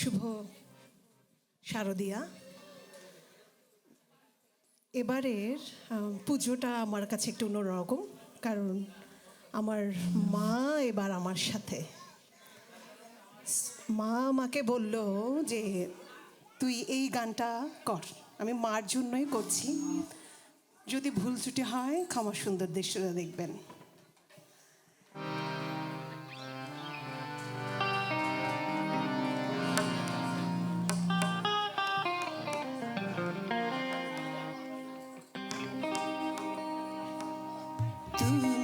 শুভ শারদিয়া। এবারের পুজোটা আমার কাছে একটু অন্যরকম, কারণ আমার মা এবার আমার সাথে। মা আমাকে বলল যে, তুই এই গানটা কর। আমি মার জন্যই করছি। যদি ভুল ত্রুটি হয়, ক্ষমা সুন্দর দৃশ্যটা দেখবেন। do.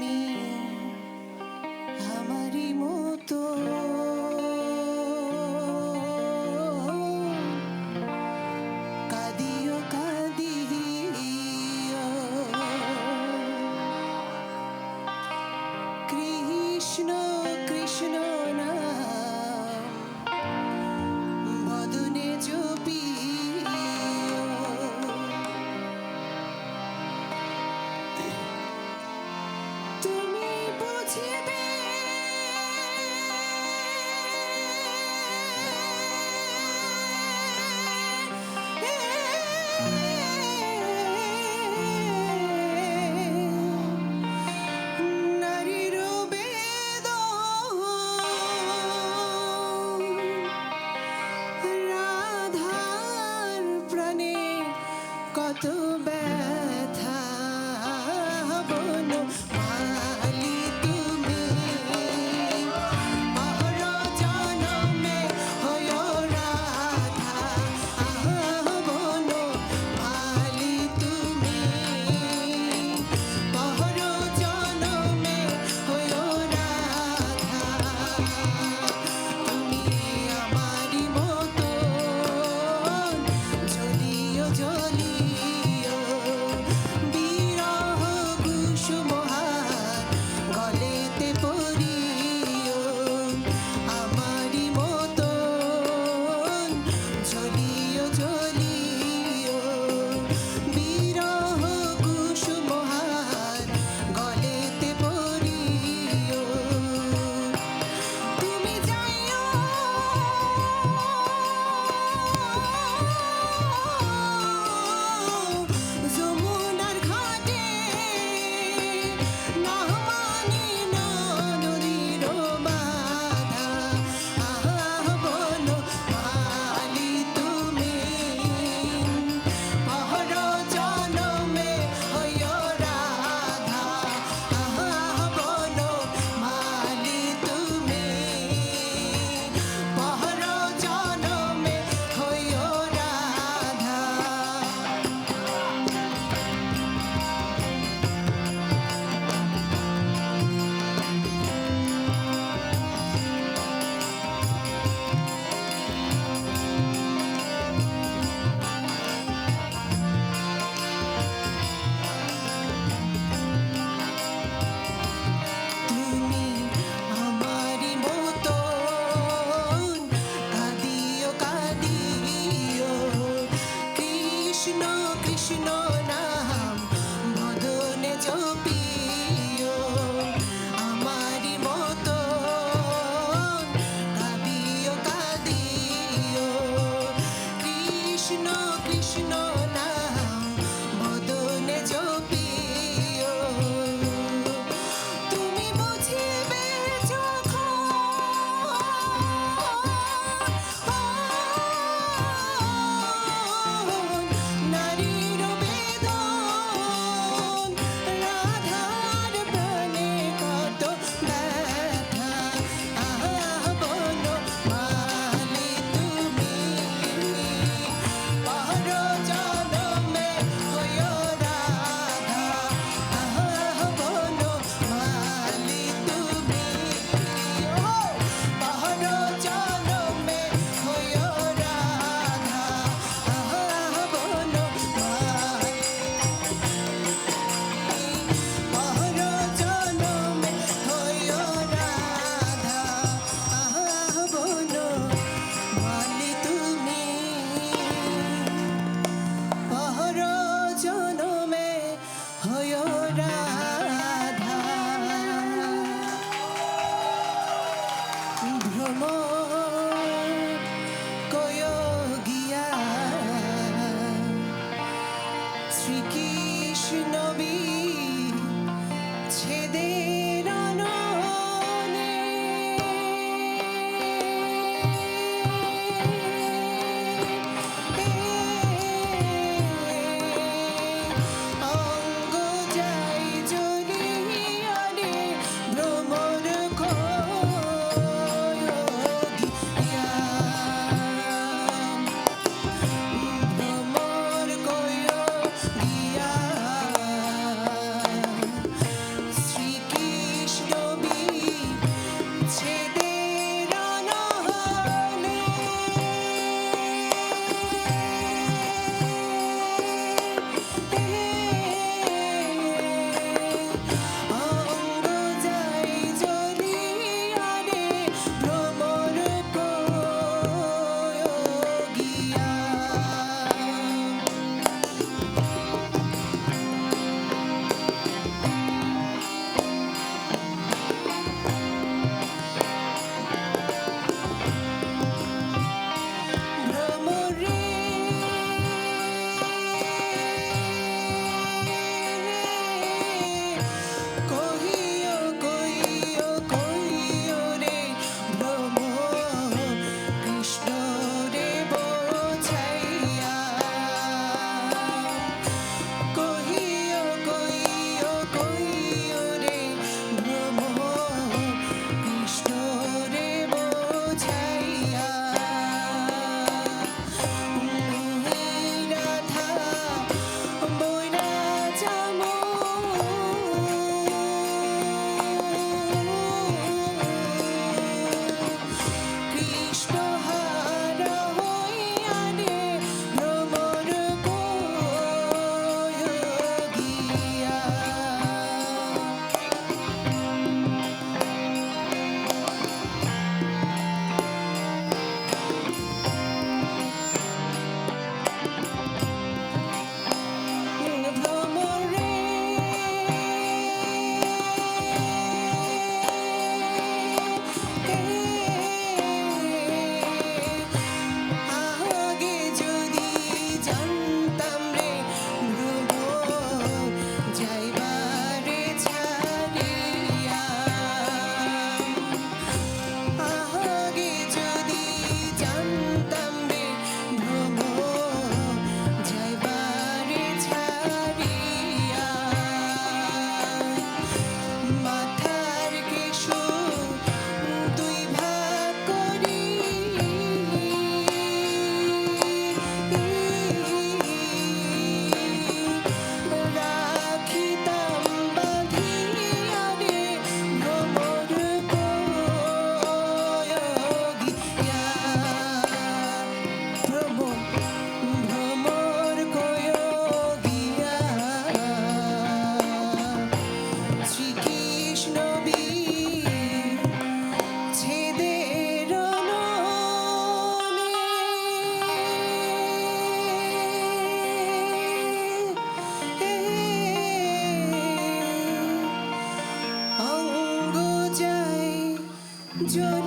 শ্রীকৃষ্ণ ছেদে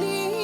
me.